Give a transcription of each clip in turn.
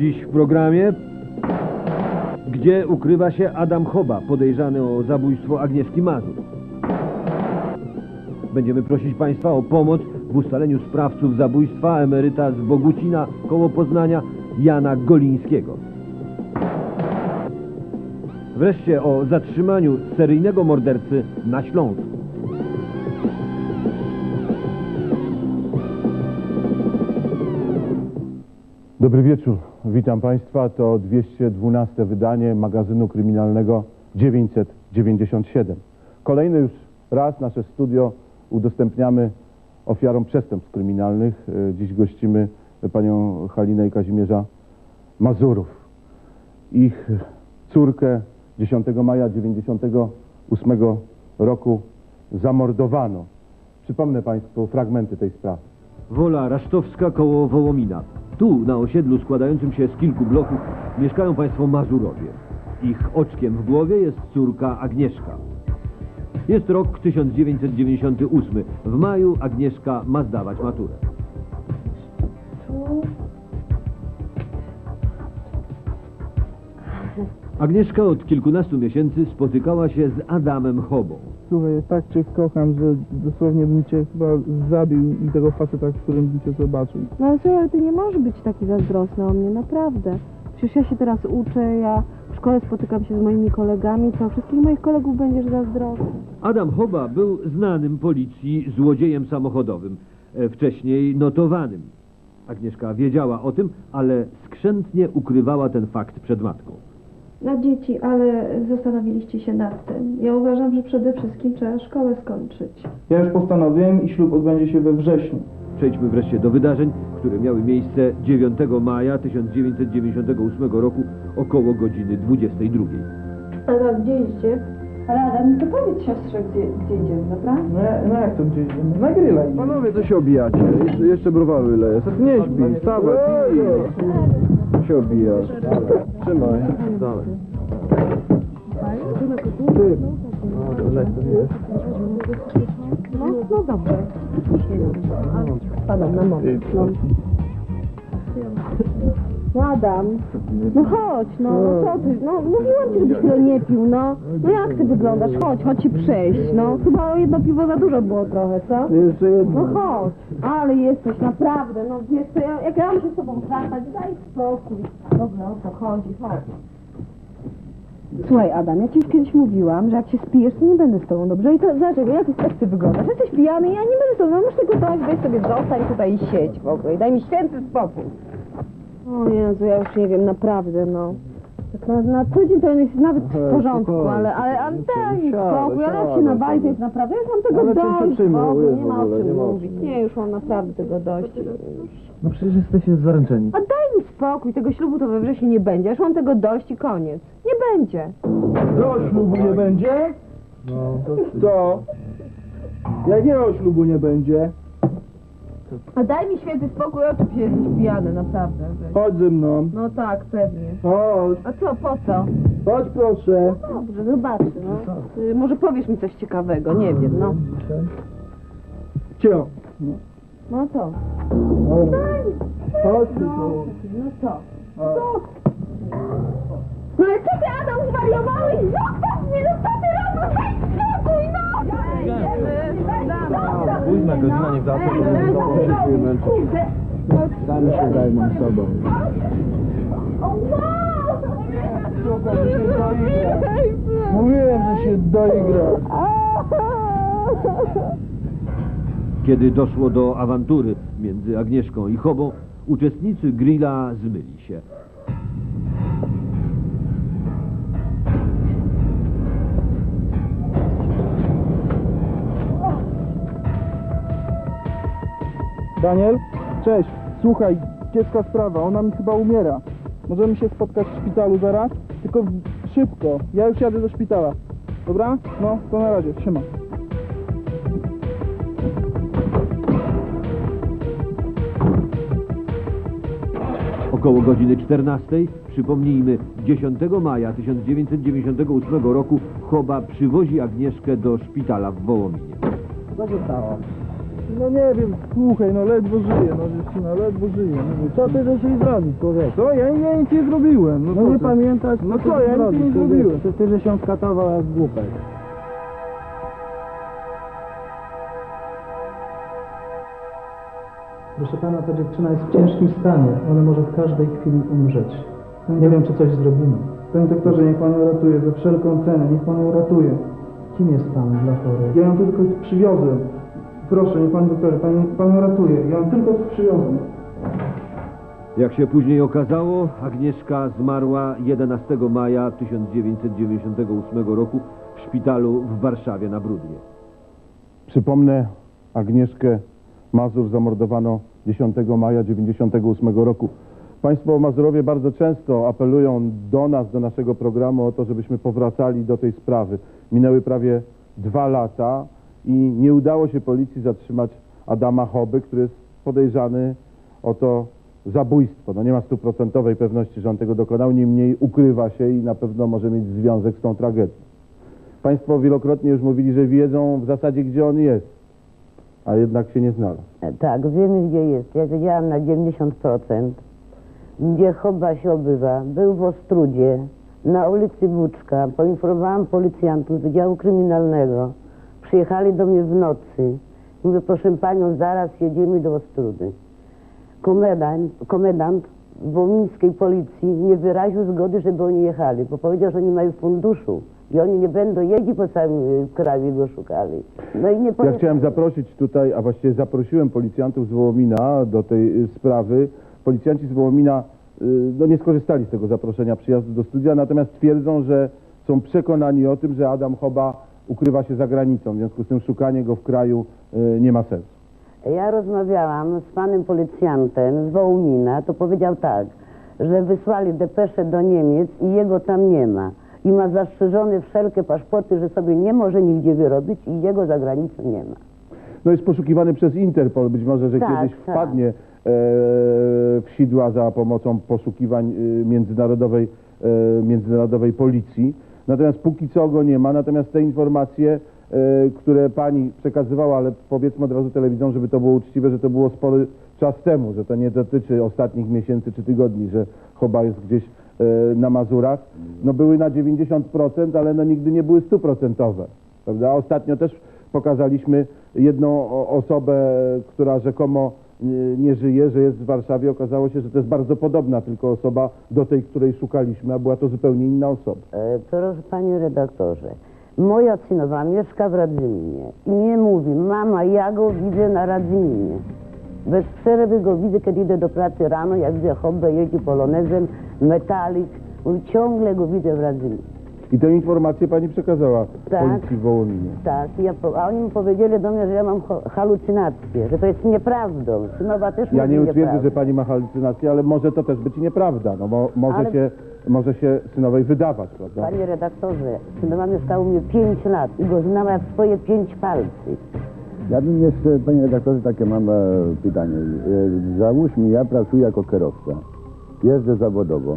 Dziś w programie, gdzie ukrywa się Adam Choba, podejrzany o zabójstwo Agnieszki Mazur. Będziemy prosić Państwa o pomoc w ustaleniu sprawców zabójstwa emeryta z Bogucina koło Poznania Jana Golińskiego. Wreszcie o zatrzymaniu seryjnego mordercy na Śląsku. Dobry wieczór, witam Państwa. To 212 wydanie magazynu kryminalnego 997. Kolejny już raz nasze studio udostępniamy ofiarom przestępstw kryminalnych. E, Dziś gościmy panią Halinę i Kazimierza Mazurów. Ich córkę 10 maja 98 roku zamordowano. Przypomnę Państwu fragmenty tej sprawy. Wola Rasztowska koło Wołomina. Tu, na osiedlu składającym się z kilku bloków, mieszkają państwo Mazurowie. Ich oczkiem w głowie jest córka Agnieszka. Jest rok 1998. W maju Agnieszka ma zdawać maturę. Agnieszka od kilkunastu miesięcy spotykała się z Adamem Chobą. Słuchaj, tak cię kocham, że dosłownie bym cię chyba zabił i tego faceta, w którym bym cię zobaczył. No ale słuchaj, ale ty nie możesz być taki zazdrosny o mnie, naprawdę. Przecież ja się teraz uczę, ja w szkole spotykam się z moimi kolegami, co wszystkich moich kolegów będziesz zazdrosny. Adam Choba był znanym policji złodziejem samochodowym, e, wcześniej notowanym. Agnieszka wiedziała o tym, ale skrzętnie ukrywała ten fakt przed matką. Na dzieci, ale zastanowiliście się nad tym. Ja uważam, że przede wszystkim trzeba szkołę skończyć. Ja już postanowiłem i ślub odbędzie się we wrześniu. Przejdźmy wreszcie do wydarzeń, które miały miejsce 9 maja 1998 roku około godziny 22. Adam, gdzie idzie? Ale Adam, to powiedz siostrze, gdzie, gdzie idziemy, dobra? No, ja- no jak to gdzie idziemy? Na grilla idziemy. Panowie, co się obijacie? Jeszcze, jeszcze browaru ile jest? Nie śpi, wstawaj, pij. Się obijasz. Trzymaj. Dalej. Ty. No, to leć, to wiesz. No, no dobrze. Spadam na moment. No. No Adam, no chodź, no, no co ty, no mówiłam ci, żebyś tyle nie pił, no. No jak ty wyglądasz? Chodź, chodź się przejść, no. Chyba o jedno piwo za dużo było trochę, co? Jeszcze No jedno. chodź, ale jesteś naprawdę, no wiesz co, ja, jak ja mam się z tobą wracać, daj spokój. Dobra, o co chodzi, chodź. Słuchaj Adam, ja ci już kiedyś mówiłam, że jak się spijesz, to nie będę z tobą, dobrze? I to dlaczego? Jak, jak ty wyglądasz? Jesteś pijany i ja nie będę z tobą, no masz tego dość, weź sobie zostań tutaj i siedź w ogóle i daj mi święty spokój. O Jezu, ja już nie wiem, naprawdę, no. Tak na, na co dzień to on jest nawet w porządku, ale, ale, ale daj mi siadaj, spokój, ale jak się nawali, to jest naprawdę, ja już mam tego Ale czym się dość, nie ma o czym Nie ma o czym mówić. Nie, już mam naprawdę tego dość. No przecież jesteście zaręczeni. A daj mi spokój, tego ślubu to we wrześniu nie będzie, ja już mam tego dość i koniec. Nie będzie. Do ślubu nie będzie? No, To. Jakiego ślubu nie będzie? A daj mi święty spokój, oczywiście jesteś pijany, naprawdę. Chodź ze mną. No tak, pewnie. Chodź. A co, po co? Chodź proszę. Dobrze, zobaczę, no. Y, może powiesz mi coś ciekawego, nie wiem, no. Cio. No co? Chodź No, tu. no co? Co? No ale co ty, Adam, zwariowałeś? Zostaw mnie, no co ty robisz? Daj spokój, no! Późna godzina, niech zawsze to będzie domu, się męczyć. Dajmy się, dajmy sobą. Mówiłem, że się doigra. Kiedy doszło do awantury między Agnieszką i Chobą, uczestnicy grilla zmyli się. Daniel? Cześć. Słuchaj, dziecka sprawa, ona mi chyba umiera. Możemy się spotkać w szpitalu zaraz? Tylko szybko, ja już jadę do szpitala. Dobra? No, to na razie, siema. Około godziny 14, przypomnijmy, 10 maja 1998 roku Choba przywozi Agnieszkę do szpitala w Wołominie. Co się stało? No nie wiem, słuchaj, no ledwo żyję, no dziewczyna, ledwo żyję. No, Co ty żeś jej zrobił, człowiek? Co? Ja, ja nic nie zrobiłem. No, No co nie ty? pamiętasz, No ty co, ja nic zrobił, nie człowieku? zrobiłem. To ty, że się skatował jak głupek. Proszę pana, ta dziewczyna jest w ciężkim stanie. Ona może w każdej chwili umrzeć. Nie wiem, czy coś zrobimy. Panie doktorze, niech pan ją ratuje, za wszelką cenę, niech pan ją ratuje. Kim jest pan dla chorej? Ja ją tylko przywiozłem. Proszę, niech pan doktorze, pan, pan ratuje. Ja tylko przywiozłem. Jak się później okazało, Agnieszka zmarła 11 maja 1998 roku w szpitalu w Warszawie na Brudnie. Przypomnę, Agnieszkę Mazur zamordowano 10 maja 1998 roku. Państwo Mazurowie bardzo często apelują do nas, do naszego programu o to, żebyśmy powracali do tej sprawy. Minęły prawie dwa lata i nie udało się policji zatrzymać Adama Choby, który jest podejrzany o to zabójstwo. No nie ma stuprocentowej pewności, że on tego dokonał, niemniej ukrywa się i na pewno może mieć związek z tą tragedią. Państwo wielokrotnie już mówili, że wiedzą w zasadzie, gdzie on jest, a jednak się nie znalazł. Tak, wiemy gdzie jest. Ja wiedziałam na 90%. Gdzie Choba się obywa. Był w Ostrudzie, na ulicy Buczka. Poinformowałam policjantów z Wydziału Kryminalnego. Przyjechali do mnie w nocy. Mówię, proszę panią, zaraz jedziemy do Ostrudy. Komendant, komendant wołyńskiej policji nie wyraził zgody, żeby oni jechali, bo powiedział, że oni mają funduszu i oni nie będą jeździć po całym y, kraju go szukali. No i nie Ja chciałem zaprosić tutaj, a właściwie zaprosiłem policjantów z Wołomina do tej y, sprawy. Policjanci z Wołomina y, no, nie skorzystali z tego zaproszenia przyjazdu do studia, natomiast twierdzą, że są przekonani o tym, że Adam Choba ukrywa się za granicą. W związku z tym szukanie go w kraju y, nie ma sensu. Ja rozmawiałam z panem policjantem z Wołomina, to powiedział tak, że wysłali depeszę do Niemiec i jego tam nie ma. I ma zastrzeżone wszelkie paszporty, że sobie nie może nigdzie wyrobić i jego za granicą nie ma. No jest poszukiwany przez Interpol, być może, że Tak, kiedyś tak. wpadnie e, w sidła za pomocą poszukiwań e, międzynarodowej, e, międzynarodowej policji. Natomiast póki co go nie ma, natomiast te informacje, e, które pani przekazywała, ale powiedzmy od razu telewizją, żeby to było uczciwe, że to było spory czas temu, że to nie dotyczy ostatnich miesięcy czy tygodni, że Choba jest gdzieś e, na Mazurach, no były na 90%, ale no nigdy nie były stuprocentowe. Prawda? Ostatnio też pokazaliśmy jedną osobę, która rzekomo nie, nie żyje, że jest w Warszawie. Okazało się, że to jest bardzo podobna tylko osoba do tej, której szukaliśmy, a była to zupełnie inna osoba. E, proszę panie redaktorze, moja synowa mieszka w Radzyminie i mnie mówi, mama, ja go widzę na Radzyminie. Bez przerwy go widzę, kiedy idę do pracy rano, jak widzę Hobbę, jeździ polonezem, metalik, ciągle go widzę w Radzyminie. I tę informację pani przekazała Tak. policji w Wołominie. Tak, ja, po- a oni mi powiedzieli do mnie, że ja mam ho- halucynacje, że to jest nieprawdą. Synowa też Ja mówi nie utwierdzę, nieprawdę. że pani ma halucynacje, ale może to też być nieprawda. No bo może, Ale- się, może się synowej wydawać, prawda? Panie redaktorze, synowa mieszkała u mnie 5 lat i go znała jak swoje pięć palcy. Ja bym jeszcze, panie redaktorze, takie mam e, pytanie. E, Załóżmy, ja pracuję jako kierowca, jeżdżę zawodowo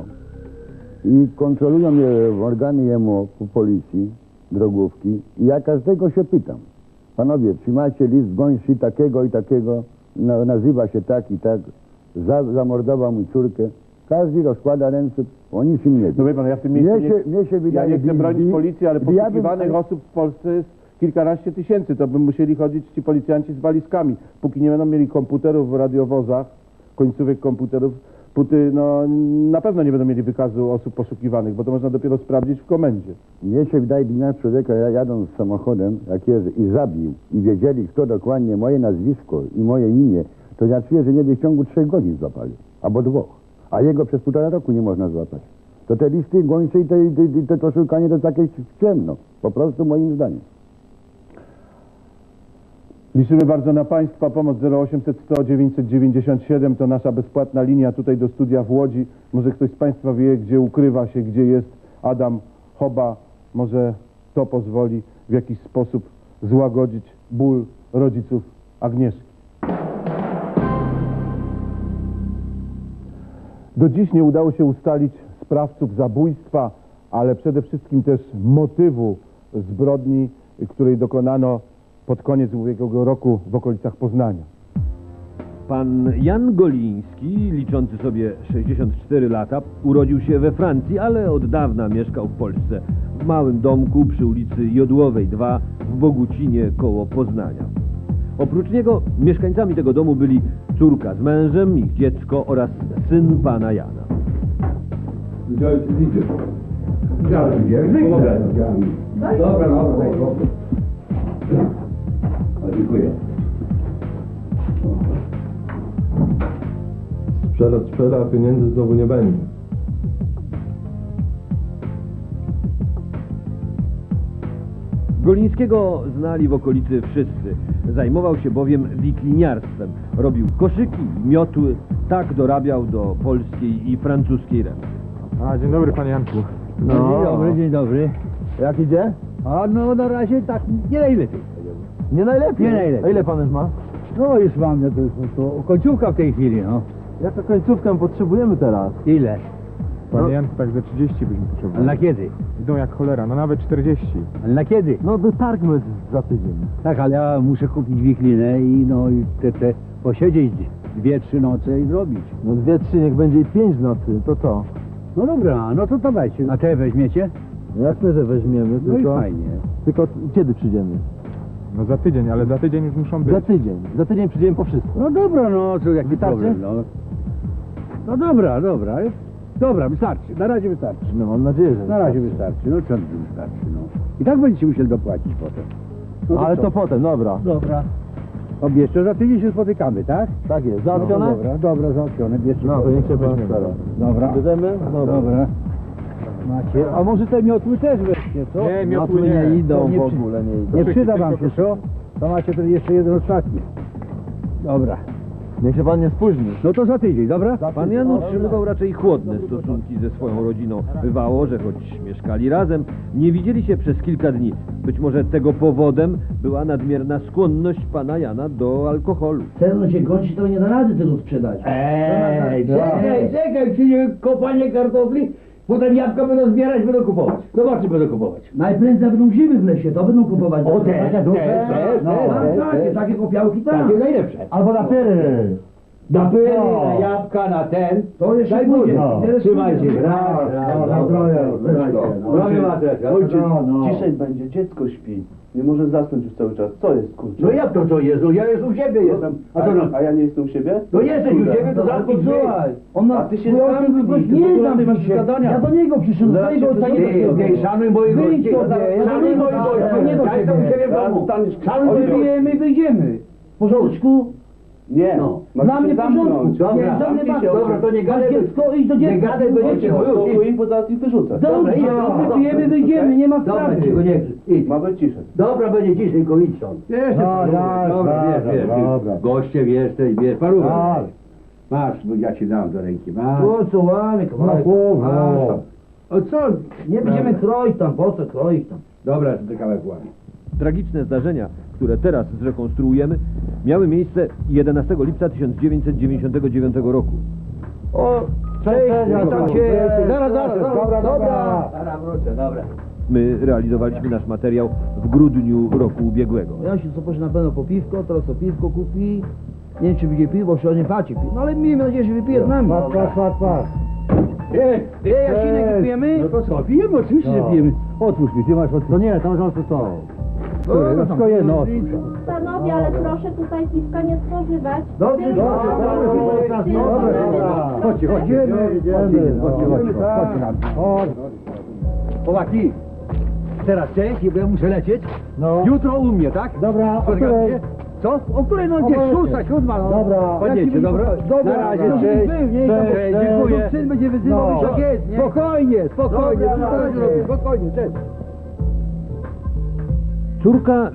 i kontrolują mnie organy jemu po policji, drogówki i ja każdego się pytam. Panowie, czy macie list gończy takiego i takiego, na, nazywa się tak i tak, za, zamordował mi córkę. Każdy rozkłada ręce, o niczym nie No wie. wie pan, ja w tym Mnie miejscu się, mnie się Ja wydaje... nie chcę bronić policji, ale gdy ja bym- poszukiwanych osób w Polsce jest kilkanaście tysięcy. To by musieli chodzić ci policjanci z walizkami. Póki nie będą mieli komputerów w radiowozach, końcówek komputerów, póty no, na pewno nie będą mieli wykazu osób poszukiwanych, bo to można dopiero sprawdzić w komendzie. Mnie się wydaje, gdy człowieka ja- jadąc samochodem, jak jeżdżę i zabił i wiedzieli, kto dokładnie moje nazwisko i moje imię, to ja czuję, że mnie w ciągu trzech godzin złapali, albo dwóch. A jego przez półtora roku nie można złapać. To te listy gończe i te, te, te, to szukanie to jest jakieś ciemno. Po prostu moim zdaniem. Liczymy bardzo na Państwa pomoc 0800 100 997 to nasza bezpłatna linia tutaj do studia w Łodzi. Może ktoś z Państwa wie, gdzie ukrywa się, gdzie jest Adam Choba. Może to pozwoli w jakiś sposób złagodzić ból rodziców Agnieszki. Do dziś nie udało się ustalić sprawców zabójstwa, ale przede wszystkim też motywu zbrodni, której dokonano pod koniec ubiegłego roku w okolicach Poznania. Pan Jan Goliński, liczący sobie 64 lata, urodził się we Francji, ale od dawna mieszkał w Polsce, w małym domku przy ulicy Jodłowej 2 w Bogucinie koło Poznania. Oprócz niego mieszkańcami tego domu byli córka z mężem, ich dziecko oraz syn pana Jana. Dobra, dobra, daj spokój. O, dziękuję. Sprzeda, sprzeda, a pieniędzy znowu nie będzie. Golińskiego znali w okolicy wszyscy. Zajmował się bowiem wikliniarstwem. Robił koszyki, miotły, tak dorabiał do polskiej i francuskiej renty. A, dzień dobry panie Janku. No, dzień dobry, dzień dobry. Jak idzie? A no na razie tak nie najlepiej. Nie najlepiej. Nie najlepiej. A ile pan już ma? No już mam, no to, to, to końcówka w tej chwili, no. Jaka końcówkę potrzebujemy teraz? Ile? No. Tak ze 30 byśmy Ale potrzebowali. na kiedy? Idą jak cholera, no nawet 40. Ale na kiedy? No wytargmy za tydzień. Tak, ale ja muszę kupić wiklinę i no i te, te posiedzieć dwie, trzy noce i zrobić. No dwie, trzy, niech będzie i pięć nocy, to co? No dobra, no to dawajcie. A te weźmiecie? Jasne, że weźmiemy, No i tylko... fajnie. Tylko kiedy przyjdziemy? No za tydzień, ale za tydzień już muszą być. Za tydzień. Za tydzień przyjdziemy po wszystko. No dobra, no to jaki Wystarczy? problem, no. No dobra, dobra. Dobra, wystarczy. Na razie wystarczy. No mam nadzieję, że Na razie wystarczy. No mi wystarczy, no. I tak będziecie musieli dopłacić potem. No Ale co? to potem, dobra. Dobra. Jeszcze za tydzień się spotykamy, tak? Tak jest. No, Załatwione? dobra, dobra, załatwione. Bierzcie No to niech się weźmie. Dobra. Bierzemy? Dobra. dobra. Macie. A może te miotły też weźcie, co? Nie, miotły nie idą To nie w ogóle, nie idą. Nie przyda wam się, co? To macie ten jeszcze jeden ostatni. Dobra. Niech się pan nie spóźni. No to za tydzień, dobra? Pan Jan utrzymywał raczej chłodne stosunki ze swoją rodziną. Bywało, że choć mieszkali razem, nie widzieli się przez kilka dni. Być może tego powodem była nadmierna skłonność pana Jana do alkoholu. Sezon się kończy, to nie da rady tego sprzedać. Ej, No, no, czekaj, czekaj, przyjdzie kopanie kartofli, potem jabłka będą zbierać, będą kupować. Zobaczcie, będą kupować. Najprędzej będą grzyby w lesie, to będą kupować. O, te, te, no, te, no, te, tak, te, takie, te. takie kopiałki tak. Takie najlepsze. Albo na pyry. Na pyry, No. na jabłka, na ten. To jeszcze Daj pójdzie. Teraz Trzymajcie. Raz, raz, No, zdrowie, no. Mateczka. Ojciec, No, no. ciszej będzie, dziecko śpi. Nie może zasnąć już cały czas. Co jest, kurczę? No jak to co jest? No ja już u siebie jestem. A co no? a ja nie jestem u siebie? No jesteś u siebie, to zamknij drzwi. On A nas ty się ojciec zamknij, nie ogóle znam ty masz się. Ja do niego przyszedłem, do się ojca nie Ty, szanuj moich do Szanuj niego moich do Ja jestem u siebie. w domu. Szanuj. Wyjdziemy, wyjdziemy. W porządku? Nie. No. Masz Dla mnie w porządku. Nie, Dobra, zamknij się. Dobra, to nie gadaj. dziecko, idź do Nie dziecka. gadaj, Idź do będziecie dziecka. Spokój, bo zaraz ich wyrzucę. Dobrze, idź, no, dobra, wypijemy, dobra, wyjdziemy, nie ma Dobra, sprawy. tylko nie idź. Ma być ciszej. Dobra, będzie ciszej, tylko idź stąd. Jeszcze No, dobra, dobra, wiesz, wiesz, dobra. Jesteś, wiesz, parówek. Tak. Masz, bo ja ci dam do ręki, masz. O, co. No, Masz. O co? Nie będziemy kroić tam, po co kroić tam? Dobra, to kawałek łamie. Tragiczne zdarzenia, które teraz zrekonstruujemy, miały miejsce 11 lipca 1999 roku. O, cześć, witam cię. Zaraz, zaraz, Dobra, dobra. Zaraz wrócę, dobra. My realizowaliśmy nasz materiał w grudniu roku ubiegłego. Ja się co poszedł na pewno po piwko, teraz to piwko kupi. Nie wiem czy będzie piwo, bo nie pacie piwo. No ale miejmy nadzieję, że wypije z nami. Patrz, patrz, patrz, patrz. Ej, Ej, Jasinek, pijemy? No to co, pijemy? Oczywiście, że No. pijemy. Otwórz mi, ty masz otwórz. No nie, tam są to co? Które? No wszystko jedno, otwórz. Panowie, ale proszę tutaj piwka nie spożywać. Dobrze, dobrze, dobrze, dobrze, mamy dobra. do- Chodźcie, chodźcie. Chodźcie, chodźcie, chodźcie Chodź. Chłopaki, teraz cześć, bo ja muszę lecieć. No. Jutro u mnie, tak? Dobra, o której? Co? O której? No której? szósta, siódma, no. Dobra. Chodźcie, dobra? Dobra, Na razie, cześć. Cześć, dziękuję. Syn będzie wyzywał, No. tak jest, nie? Spokojnie, spokojnie, spokojnie, cześć. Córka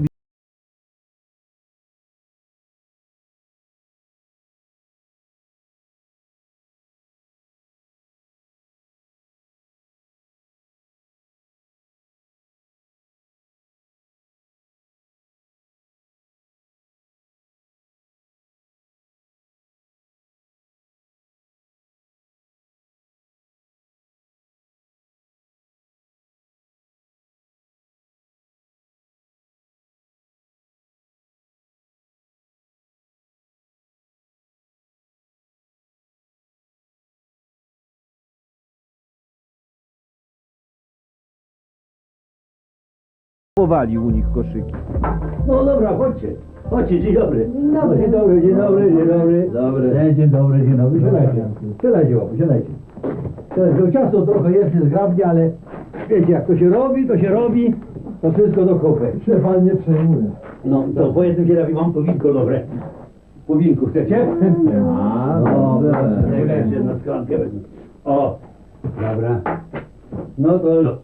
powalił u nich koszyki. No dobra, chodźcie. Chodźcie, dzień dobry. Dzień dobry. Dzień dobry, dzień dobry, dzień dobry. Dobry. Dzień, dzień dobry, dzień dobry. Siadajcie. Siadajcie, łapu, siadajcie. Siadajcie. Ciasto trochę jest zgrabnie, ale wiecie, jak to się robi, to się robi, to wszystko do kopy. Się pan nie przejmuje. No, to po jednym się robi, mam to winko dobre. Po winku chcecie? A, dobra. Czekajcie, sklankę wezmę. O, dobra. No to...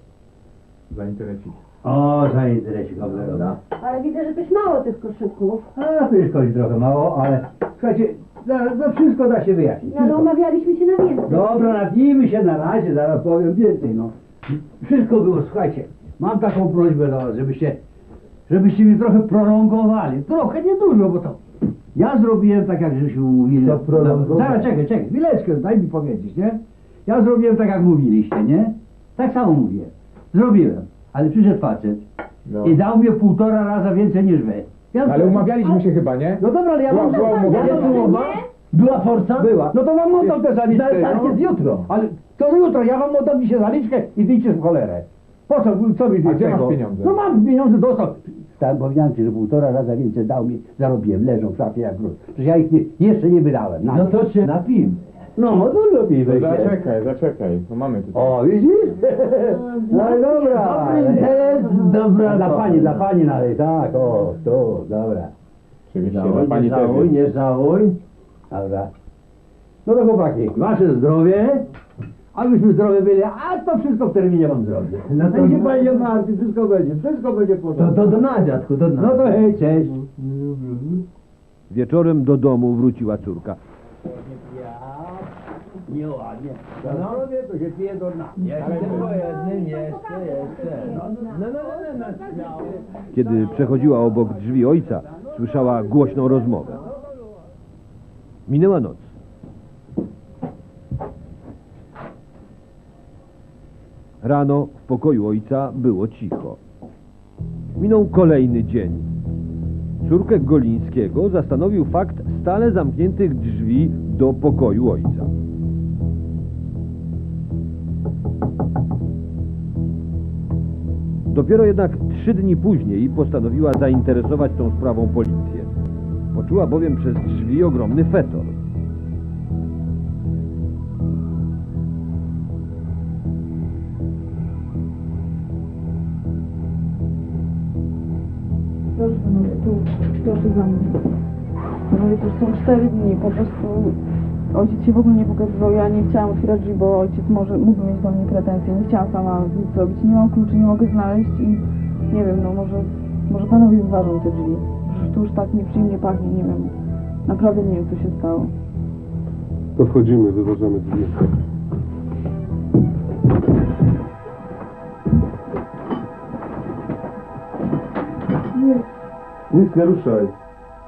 Za interesik. O, za interesik, dobra, dobra. Ale widzę, że też mało tych koszyków. A, tu jest chodzi trochę mało, ale słuchajcie, no, no wszystko da się wyjaśnić. No ale Wszystko. umawialiśmy się na więcej. Dobra, napijmy się na razie, zaraz powiem więcej, no. Wszystko było, słuchajcie, mam taką prośbę do was, żebyście, żebyście mi trochę prolongowali. Trochę, nie dużo, bo to... Ja zrobiłem tak, jak żeśmy mówili. Co prolongować? Zaraz, czekaj, czekaj, chwileczkę, daj mi powiedzieć, nie? Ja zrobiłem tak, jak mówiliście, nie? Tak samo mówię. Zrobiłem, ale przyszedł facet No. i dał mi półtora raza więcej niż wy. Ja Ale umawialiśmy się chyba, nie? no dobra, ale ja Była- mam... była umowa? Mam umowa? Była forca? Była. No to wam oddam. Ale tak no. jest jutro. Ale to jutro, ja wam oddam dzisiaj zaliczkę i wyjdźcie w cholerę. Po co, co mi A gdzie masz pieniądze? No mam pieniądze, dostał. Tak, powiedziałem ci, że półtora raza więcej dał mi, zarobiłem, leżą w szafie jak gruz. Przecież ja ich nie, jeszcze nie wydałem. Na No to się napijmy. No, no lepiej No weź. zaczekaj, zaczekaj. No mamy tutaj. O, widzisz? No i dobra. Dobry interes, dobra Dla to. pani, dla pani nalej, tak, o, tu, dobra. Oczywiście, Żałuj, dla pani nie żałuj, też. nie żałuj. Dobra. No to chłopaki, wasze zdrowie, abyśmy zdrowi byli, a to wszystko w terminie wam zrobię. No to- No się pani nie martwi, wszystko będzie, wszystko będzie w To, porządku. to do nas, dziadku, do nas. No to hej, cześć. Wieczorem do domu wróciła córka. Nieładnie. Na zdrowie to się pije do dna. Jeszcze po jednym, jeszcze, jeszcze. No, no, no, no, no, śmiało. Kiedy przechodziła obok drzwi ojca, słyszała głośną rozmowę. Minęła noc. Rano w pokoju ojca było cicho. Minął kolejny dzień. Córkę Golińskiego zastanowił fakt stale zamkniętych drzwi do pokoju ojca. Dopiero jednak trzy dni później postanowiła zainteresować tą sprawą policję. Poczuła bowiem przez drzwi ogromny fetor. Proszę panowie, tu, proszę za mną. Panowie, to są cztery dni, po prostu ojciec się w ogóle nie pokazywał, ja nie chciałam otwierać drzwi, bo ojciec może, mógłby mieć do mnie pretensje, nie chciałam sama nic zrobić, nie mam kluczy, nie mogę znaleźć i nie wiem, no może, może panowie wyważą te drzwi. Przecież tu już tak nieprzyjemnie pachnie, nie wiem, naprawdę nie wiem, co się stało. To wchodzimy, wyważamy drzwi. Nic nie ruszaj.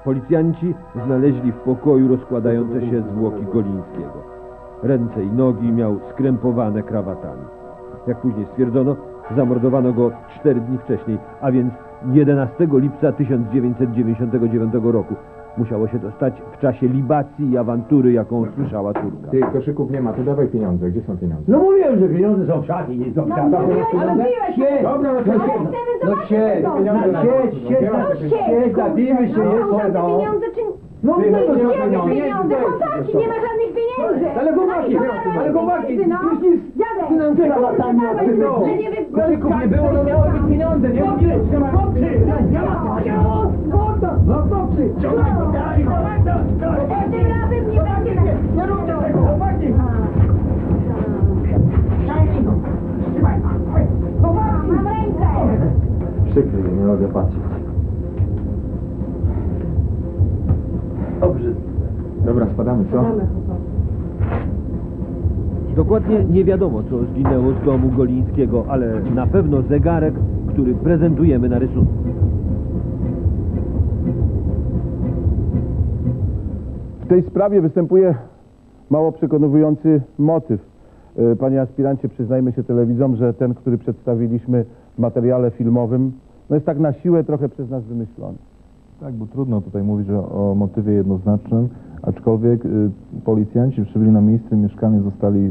Policjanci znaleźli w pokoju rozkładające się zwłoki Golińskiego. Ręce i nogi miał skrępowane krawatami. Jak później stwierdzono, zamordowano go cztery dni wcześniej, a więc 11 lipca 1999 roku. Musiało się to stać w czasie libacji i awantury, jaką słyszała córka. Ty, koszyków nie ma, to dawaj pieniądze. Gdzie są pieniądze? No mówiłem, że pieniądze są w szafie, nie są w szafie. ale mówiłeś, Siedź, Dobra, no Ale siedź. chcemy No zobaczyć siedź, to. pieniądze na Siedź, siedź, no siedź, siedź, zabijmy się No, te no. pieniądze czy... No, no to nie ma Gdzie pieniędzy. pieniądze? Chłopaki, nie ma żadnych pieniędzy! Ale chłopaki, No ale chłopaki, już nic Dziadek, tam nie dawaj, odbyło. że nie wy... Koszyków nie było, to miały być pieniądze, nie! Nie nie ma, no! Ciągnij go, daj, dawaj, dawaj, Tym razem nie będzie tak. Nie róbcie tego, chłopaki! Chłopaki, mam rękę! Przykry, nie mogę patrzeć. Spadamy, co? Dokładnie nie wiadomo, co zginęło z domu Golińskiego, ale na pewno zegarek, który prezentujemy na rysunku. W tej sprawie występuje mało przekonujący motyw. E, Panie aspirancie, przyznajmy się telewidzom, że ten, który przedstawiliśmy w materiale filmowym, no jest tak na siłę trochę przez nas wymyślony. Tak, bo trudno tutaj mówić o, o motywie jednoznacznym, aczkolwiek y, policjanci przybyli na miejsce, mieszkanie zostali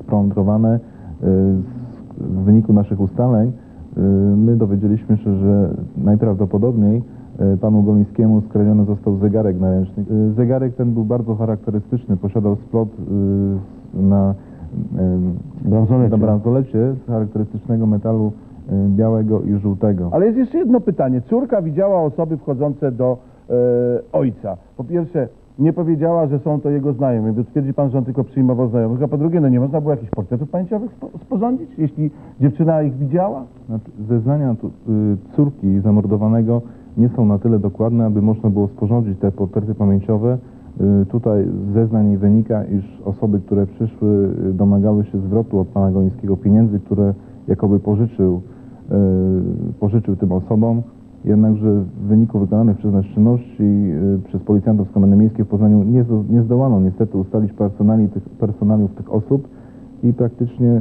splądrowane. Y, w wyniku naszych ustaleń y, my dowiedzieliśmy się, że najprawdopodobniej panu Golińskiemu skradziony został zegarek naręczny. Y, Zegarek ten był bardzo charakterystyczny, posiadał splot na Bransolecie. na bransolecie z charakterystycznego metalu białego i żółtego. Ale jest jeszcze jedno pytanie. Córka widziała osoby wchodzące do e, ojca. Po pierwsze, nie powiedziała, że są to jego znajomi, bo twierdzi pan, że on tylko przyjmował znajomych, a po drugie, no nie można było jakichś portretów pamięciowych spo, sporządzić, jeśli dziewczyna ich widziała? Znaczy, zeznania tu, y, córki zamordowanego nie są na tyle dokładne, aby można było sporządzić te portrety pamięciowe. Y, Tutaj z zeznań wynika, iż osoby, które przyszły, y, domagały się zwrotu od pana Golińskiego pieniędzy, które jakoby pożyczył, y, pożyczył tym osobom. Jednakże w wyniku wykonanych przez nas czynności y, przez policjantów z Komendy Miejskiej w Poznaniu nie, nie zdołano niestety ustalić personali tych, personaliów tych osób i praktycznie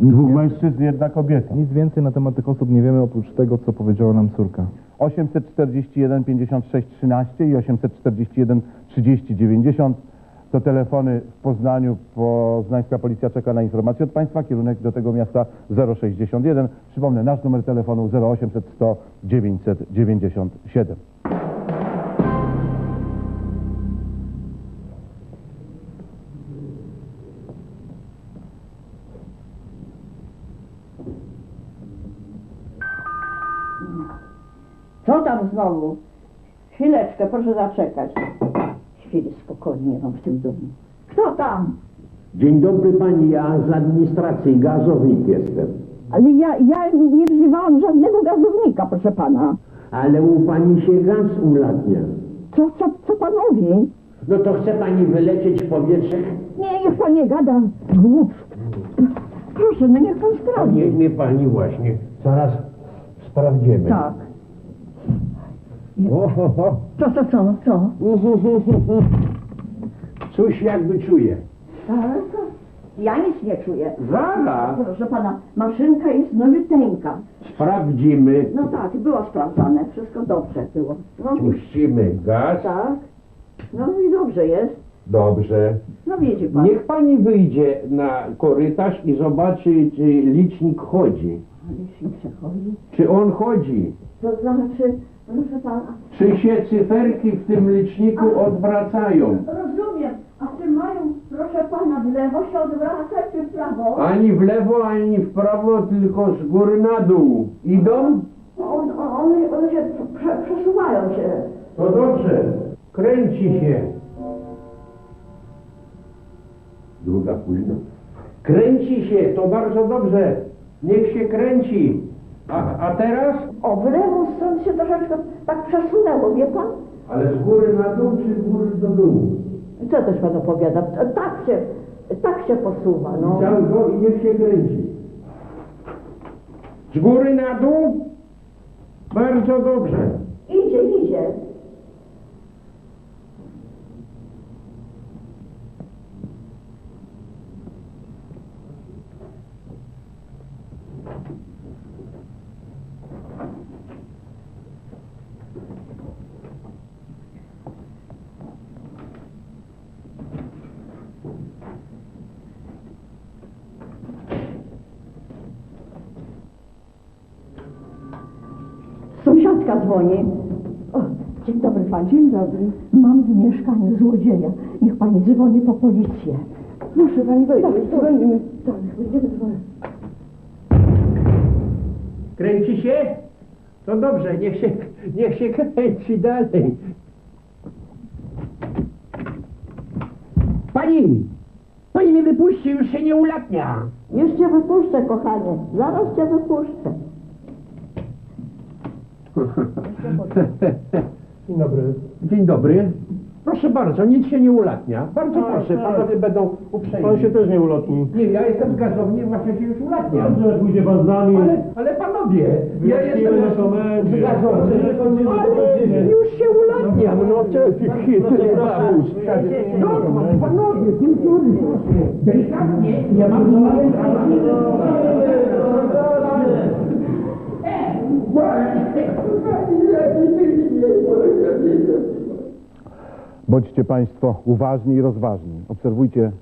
Dwóch mężczyzn, jedna kobieta. nic więcej na temat tych osób nie wiemy oprócz tego, co powiedziała nam córka. 841 56 13 i 841 30 90 to telefony w Poznaniu. Poznańska Policja czeka na informacje od Państwa. Kierunek do tego miasta 061. Przypomnę, nasz numer telefonu 0800 100 997. Co tam znowu? Chwileczkę, proszę zaczekać. Chwili spokojnie nie mam w tym domu. Kto tam? Dzień dobry pani, ja z administracji gazownik jestem. Ale ja, ja nie wzywałam żadnego gazownika, proszę pana. Ale u pani się gaz ulatnia. Co, co, co pan mówi? No to chce pani wylecieć w powietrze? Nie, niech pan nie gada głupstw. Proszę, no niech pan sprawdzi. niech mnie pani właśnie zaraz sprawdzimy. Tak. Co, co, co, co? Coś jakby czuję. Ale co? Ja nic nie czuję. Zaraz. Proszę pana, maszynka jest nowiuteńka. Sprawdzimy. No tak, było sprawdzane, wszystko dobrze było. No, Puścimy gaz. tak. No i dobrze jest. Dobrze. No widzi pan. Niech pani wyjdzie na korytarz i zobaczy, czy licznik chodzi. Jeśli przechodzi. Czy on chodzi? To znaczy, proszę pana, Czy się cyferki w tym liczniku odwracają? rozumiem, a ty mają, proszę pana, w lewo się odwraca czy w prawo? Ani w lewo, ani w prawo, tylko z góry na dół. Idą? On, on, one, one się prze, przesuwają się. To dobrze. Kręci się. Druga późno. Kręci się, to bardzo dobrze. Niech się kręci. A, a teraz? O, w lewą stronę się troszeczkę tak przesunęło, wie pan? Ale z góry na dół, czy z góry do dołu? Co też pan opowiada? Tak się, tak się posuwa, no. Cały go i niech się kręci. Z góry na dół? Bardzo dobrze. Idzie, idzie. Sąsiadka dzwoni. O, dzień dobry pan. Dzień dobry. Mam w mieszkaniu złodzieja. Niech pani dzwoni po policję. Proszę pani wejść. Tak, dzwonimy. Tak, będziemy dzwonić. Kręci się? To dobrze, niech się, niech się kręci dalej. Pani! Pani mnie wypuści, już się nie ulatnia. Już cię wypuszczę, kochanie. Zaraz cię wypuszczę. Dzień dobry. Dzień dobry. Proszę bardzo, nic się nie ulatnia. Bardzo proszę, panowie będą uprzejmi. Pan się też nie ulotni. Nie, ja jestem z gazowni, właśnie się już ulatniam. Dobrze, pójdzie pan z nami. Ale, ale panowie, ja Wyjaśnimy jestem z gazowni, ale już się ulatniam, no ty chytry babus. No, panowie, kulturnie. Delikatnie, nie mam Bądźcie Państwo uważni i rozważni. Obserwujcie,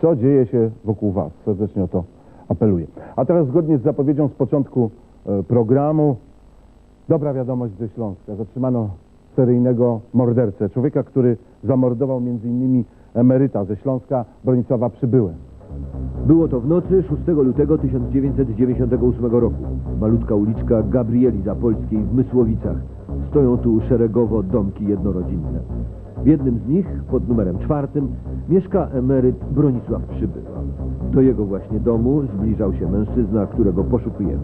co dzieje się wokół Was. Serdecznie o to apeluję. A teraz zgodnie z zapowiedzią z początku e, programu. Dobra wiadomość ze Śląska. Zatrzymano seryjnego mordercę, człowieka, który zamordował m.in. emeryta ze Śląska, Bronisława Przybyłę. Było to w nocy 6 lutego 1998 roku. Malutka uliczka Gabrieli Zapolskiej w Mysłowicach. Stoją tu szeregowo domki jednorodzinne. W jednym z nich, pod numerem czwartym, mieszka emeryt Bronisław Przybyła. Do jego właśnie domu zbliżał się mężczyzna, którego poszukujemy.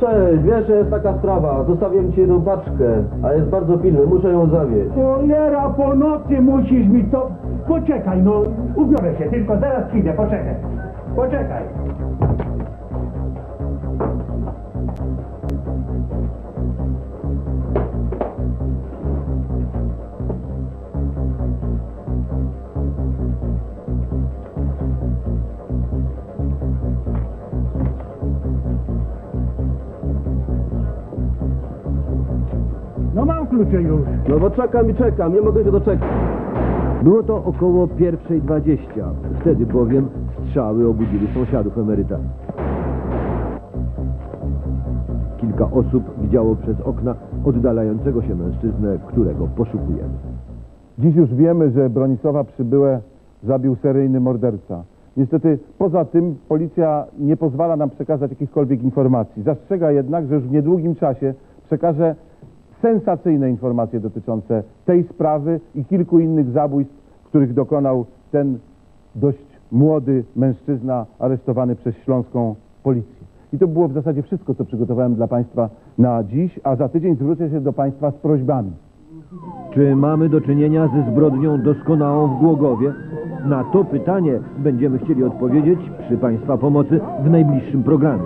Cześć, wiesz, że jest taka sprawa. Zostawiłem ci jedną paczkę, a jest bardzo pilny, muszę ją zawieźć. Cholera, po nocy musisz mi to... Poczekaj, no, ubiorę się, tylko zaraz przyjdę, poczekaj. Poczekaj. No już. No bo czekam i czekam, nie mogę się doczekać. Było to około pierwszej dwadzieścia. Wtedy bowiem strzały obudziły sąsiadów emeryta. Kilka osób widziało przez okna oddalającego się mężczyznę, którego poszukujemy. Dziś już wiemy, że Bronisława Przybyłę zabił seryjny morderca. Niestety poza tym policja nie pozwala nam przekazać jakichkolwiek informacji. Zastrzega jednak, że już w niedługim czasie przekaże sensacyjne informacje dotyczące tej sprawy i kilku innych zabójstw, których dokonał ten dość młody mężczyzna aresztowany przez śląską policję. I to było w zasadzie wszystko, co przygotowałem dla Państwa na dziś, a za tydzień zwrócę się do Państwa z prośbami. Czy mamy do czynienia ze zbrodnią doskonałą w Głogowie? Na to pytanie będziemy chcieli odpowiedzieć przy Państwa pomocy w najbliższym programie.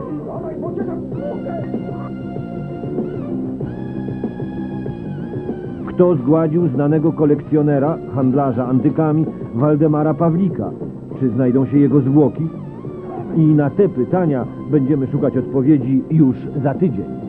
Kto zgładził znanego kolekcjonera, handlarza antykami Waldemara Pawlika? Czy znajdą się jego zwłoki? I na te pytania będziemy szukać odpowiedzi już za tydzień.